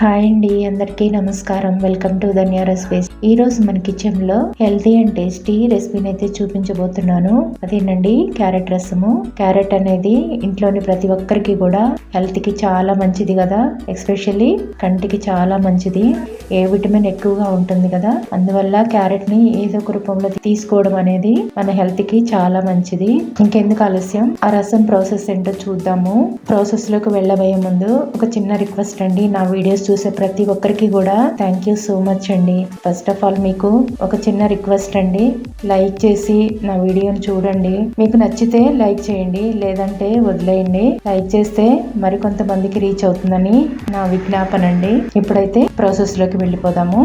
Hi అండి అందరికీ నమస్కారం. Welcome to Dhanya recipes. ఈ రోజు మన కిచెన్లో హెల్తీ అండ్ టేస్టీ రెసిపీని అయితే చూపించబోతున్నాను. అదేనండి క్యారెట్ రసము. క్యారెట్ అనేది ఇంట్లోని ప్రతి ఒక్కరికి కూడా హెల్త్కి చాలా మంచిది కదా. ఎస్పెషల్లీ కంటికి చాలా మంచిది. ఏ విటమిన్ ఎక్కువగా ఉంటుంది కదా. అందువల్ల క్యారెట్ని ఏదో ఒక రూపంలో తీసుకోవడం అనేది మన హెల్త్కి చాలా మంచిది. ఇంకెందుకు ఆలస్యం? ఆ రసం ప్రాసెస్ ఏంటో చూద్దాము. ప్రాసెస్లోకి వెళ్ళబోయే ముందు ఒక చిన్న రిక్వెస్ట్ అండి. నా వీడియోస్ చూసే ప్రతి ఒక్కరికి కూడా థ్యాంక్ యూ సో మచ్ అండి. ఫస్ట్ ఆఫ్ ఆల్ మీకు ఒక చిన్న రిక్వెస్ట్ అండి. లైక్ చేసి నా వీడియోని చూడండి. మీకు నచ్చితే లైక్ చేయండి. లేదంటే వదిలేయండి. లైక్ చేస్తే మరికొంతమందికి రీచ్ అవుతుందని నా విజ్ఞాపన అండి. ఇప్పుడైతే ప్రాసెస్లోకి వెళ్ళిపోదాము.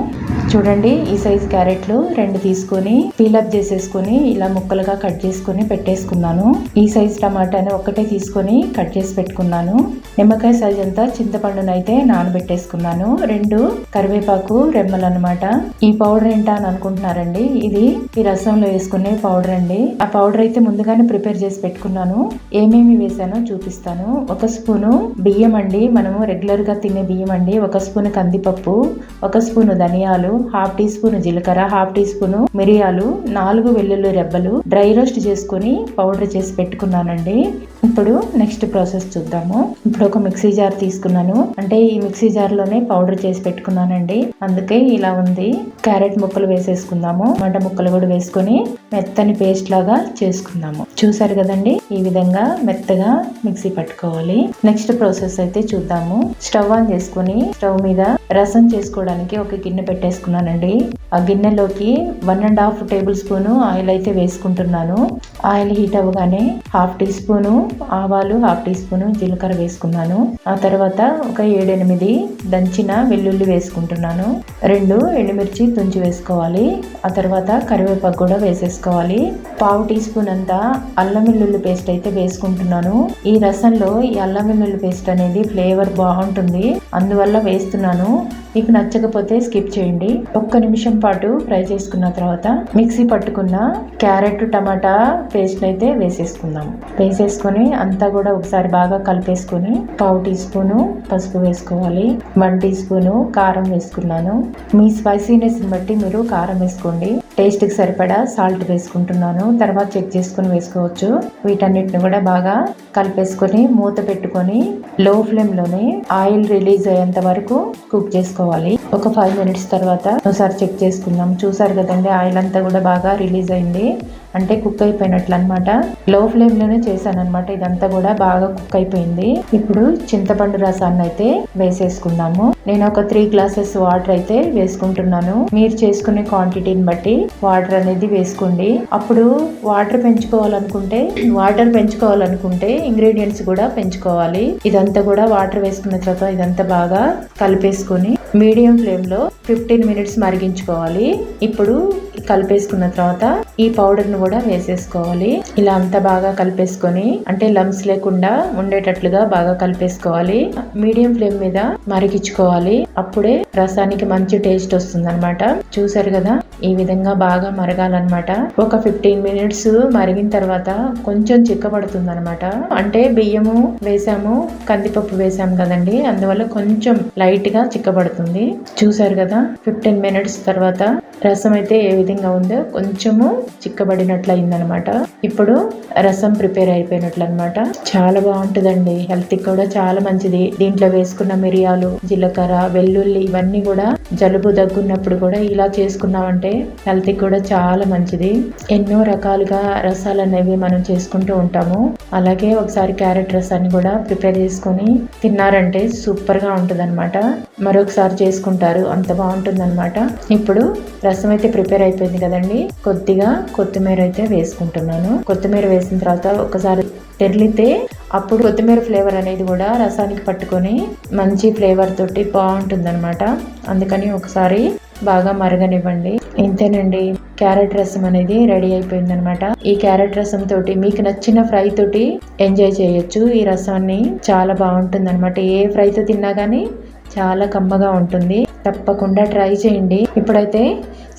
చూడండి ఈ సైజ్ క్యారెట్లు రెండు తీసుకొని పీలప్ చేసేసుకొని ఇలా ముక్కలుగా కట్ చేసుకొని పెట్టేసుకున్నాను. ఈ సైజ్ టమాటాని ఒక్కటే తీసుకొని కట్ చేసి పెట్టుకున్నాను. నిమ్మకాయ సైజ్ అంతా చింతపండునైతే నానబెట్టేసుకున్నాను. రెండు కరివేపాకు రెమ్మలు అనమాట ఈ పౌడర్ ఏంటా అని అనుకుంటున్నారండి? ఇది ఈ రసంలో వేసుకునే పౌడర్ అండి. ఆ పౌడర్ అయితే ముందుగానే ప్రిపేర్ చేసి పెట్టుకున్నాను. ఏమేమి వేసానో చూపిస్తాను. ఒక స్పూను బియ్యం అండి. మనము రెగ్యులర్గా తినే బియ్యం అండి. ఒక స్పూన్ కందిపప్పు ఒక స్పూన్ ధనియాలు హాఫ్ టీ స్పూన్ జీలకర్ర హాఫ్ టీ స్పూన్ మిరియాలు నాలుగు వెల్లుల్లి రెబ్బలు డ్రై రోస్ట్ చేసుకుని పౌడర్ చేసి పెట్టుకున్నానండి. ఇప్పుడు నెక్స్ట్ ప్రాసెస్ చూద్దాము. ఇప్పుడు ఒక మిక్సీ జార్ తీసుకున్నాను. అంటే ఈ మిక్సీ జార్లోనే పౌడర్ చేసి పెట్టుకున్నానండి. అందుకే ఇలా ఉంది. క్యారెట్ ముక్కలు వేసేసుకుందాము. మంట ముక్కలు కూడా వేసుకొని మెత్తని పేస్ట్ లాగా చేసుకుందాము. చూసారు కదండి? ఈ విధంగా మెత్తగా మిక్సీ పట్టుకోవాలి. నెక్స్ట్ ప్రాసెస్ అయితే చూద్దాము. స్టవ్ ఆన్ చేసుకుని స్టవ్ మీద రసం చేసుకోవడానికి ఒక గిన్నె పెట్టేసుకున్నానండి. ఆ గిన్నెలోకి one and half table spoon oil అయితే వేసుకుంటున్నాను. ఆయిల్ హీట్ అవ్వగానే హాఫ్ టీ స్పూను ఆవాలు హాఫ్ టీ స్పూన్ జీలకర్ర వేసుకున్నాను. ఆ తర్వాత ఒక ఏడెనిమిది దంచిన వెల్లుల్లి వేసుకుంటున్నాను. రెండు ఎండుమిర్చి తుంచి వేసుకోవాలి. ఆ తర్వాత కరివేపాకు కూడా వేసేసుకోవాలి. పావు టీ స్పూన్ అంతా అల్లం వెల్లుల్లి పేస్ట్ అయితే వేసుకుంటున్నాను. ఈ రసంలో ఈ అల్లం వెల్లుల్లి పేస్ట్ అనేది ఫ్లేవర్ బాగుంటుంది. అందువల్ల వేస్తున్నాను. మీకు నచ్చకపోతే స్కిప్ చేయండి. ఒక్క నిమిషం పాటు ఫ్రై చేసుకున్న తర్వాత మిక్సీ పట్టుకున్న క్యారెట్ టమాటా పేస్ట్ అయితే వేసేసుకుందాం. వేసేసుకొని అంతా కూడా ఒకసారి బాగా కలిపేసుకొని పావు టీ స్పూను పసుపు వేసుకోవాలి. వన్ టీ స్పూను కారం వేసుకున్నాను. మీ స్పైసీనెస్ బట్టి మీరు కారం వేసుకోండి. టేస్ట్కి సరిపడా సాల్ట్ వేసుకుంటున్నాను. తర్వాత చెక్ చేసుకుని వేసుకోవచ్చు. వీటన్నిటిని కూడా బాగా కలిపేసుకొని మూత పెట్టుకొని లో ఫ్లేమ్లోనే ఆయిల్ రిలీజ్ అయ్యేంత వరకు కుక్ చేసుకోవాలి. ఒక ఫైవ్ మినిట్స్ తర్వాత ఒకసారి చెక్ చేసుకుందాం. చూసారు కదండి ఆయిల్ అంతా కూడా బాగా రిలీజ్ అయింది. అంటే కుక్ అయిపోయినట్లు అనమాట లో ఫ్లేమ్లోనే చేశాను అనమాట ఇదంతా కూడా బాగా కుక్ అయిపోయింది. ఇప్పుడు చింతపండు రసాన్ని అయితే వేసేసుకుందాము. నేను ఒక త్రీ గ్లాసెస్ వాటర్ అయితే వేసుకుంటున్నాను. మీరు చేసుకునే క్వాంటిటీని బట్టి వాటర్ అనేది వేసుకోండి. అప్పుడు వాటర్ పెంచుకోవాలనుకుంటే వాటర్ పెంచుకోవాలనుకుంటే ఇంగ్రీడియంట్స్ కూడా పెంచుకోవాలి. ఇదంతా కూడా వాటర్ వేసుకున్న తర్వాత ఇదంతా బాగా కలిపేసుకొని మీడియం ఫ్లేమ్లో ఫిఫ్టీన్ మినిట్స్ మరిగించుకోవాలి. ఇప్పుడు కలిపేసుకున్న తర్వాత ఈ పౌడర్ను కూడా వేసేసుకోవాలి. ఇలా అంతా బాగా కలిపేసుకొని అంటే లమ్స్ లేకుండా ఉండేటట్లుగా బాగా కలిపేసుకోవాలి. మీడియం ఫ్లేమ్ మీద మరిగించుకోవాలి. అప్పుడే రసానికి మంచి టేస్ట్ వస్తుంది అనమాట చూసారు కదా? ఈ విధంగా బాగా మరగాలన్నమాట. ఒక ఫిఫ్టీన్ మినిట్స్ మరిగిన తర్వాత కొంచెం చిక్కబడుతుంది అనమాట అంటే బియ్యము వేసాము కందిపప్పు వేసాము కదండి. అందువల్ల కొంచెం లైట్గా చిక్కబడుతుంది. చూసారు కదా? ఫిఫ్టీన్ మినిట్స్ తర్వాత రసం అయితే ఏ విధంగా ఉందో కొంచెము చిక్కబడినట్లు అయిందనమాట ఇప్పుడు రసం ప్రిపేర్ అయిపోయినట్లు అనమాట చాలా బాగుంటుందండి. హెల్త్ కూడా చాలా మంచిది. దీంట్లో వేసుకున్న మిరియాలు జీలకర్ర వెల్లుల్లి ఇవన్నీ కూడా జలుబు దగ్గున్నప్పుడు కూడా ఇలా చేసుకున్నామంటే హెల్త్ కూడా చాలా మంచిది. ఎన్నో రకాలుగా రసాలు అనేవి మనం చేసుకుంటూ ఉంటాము. అలాగే ఒకసారి క్యారెట్ రసాన్ని కూడా ప్రిపేర్ చేసుకొని తిన్నారంటే సూపర్గా ఉంటుంది అనమాట మరొకసారి చేసుకుంటారు. అంత బాగుంటుంది అనమాట ఇప్పుడు రసం అయితే ప్రిపేర్ అయిపోయింది కదండి. కొద్దిగా కొత్తిమీర అయితే వేసుకుంటున్నాను. కొత్తిమీర వేసిన తర్వాత ఒకసారి తెరిలితే అప్పుడు కొత్తిమీర ఫ్లేవర్ అనేది కూడా రసానికి పట్టుకొని మంచి ఫ్లేవర్ తోటి బాగుంటుంది అనమాట అందుకని ఒకసారి బాగా మరగనివ్వండి. ఇంతేనండి క్యారెట్ రసం అనేది రెడీ అయిపోయింది అనమాట ఈ క్యారెట్ రసం తోటి మీకు నచ్చిన ఫ్రై తోటి ఎంజాయ్ చేయొచ్చు. ఈ రసాన్ని చాలా బాగుంటుంది అనమాట ఏ ఫ్రైతో తిన్నా కానీ చాలా కమ్మగా ఉంటుంది. తప్పకుండా ట్రై చేయండి. ఇప్పుడైతే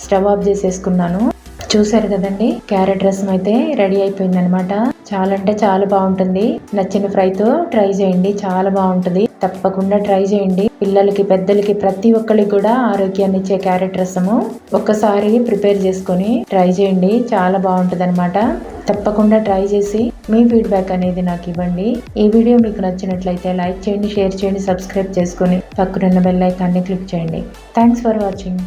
స్టవ్ ఆఫ్ చేసేసుకున్నాను. చూసారు కదండి? క్యారెట్ రసం అయితే రెడీ అయిపోయింది అనమాట చాలా అంటే చాలా బాగుంటుంది. నచ్చిన ఫ్రైతో ట్రై చేయండి. చాలా బాగుంటుంది. తప్పకుండా ట్రై చేయండి. పిల్లలకి పెద్దలకి ప్రతి ఒక్కరికి కూడా ఆరోగ్యాన్ని ఇచ్చే క్యారెట్ రసము ఒక్కసారి ప్రిపేర్ చేసుకొని ట్రై చేయండి. చాలా బాగుంటుంది అనమాట తప్పకుండా ట్రై చేసి మీ ఫీడ్బ్యాక్ అనేది నాకు ఇవ్వండి. ఈ వీడియో మీకు నచ్చినట్లయితే లైక్ చేయండి షేర్ చేయండి సబ్స్క్రైబ్ చేసుకొని పక్కనున్న బెల్ ఐకాన్ని క్లిక్ చేయండి. Thanks for watching.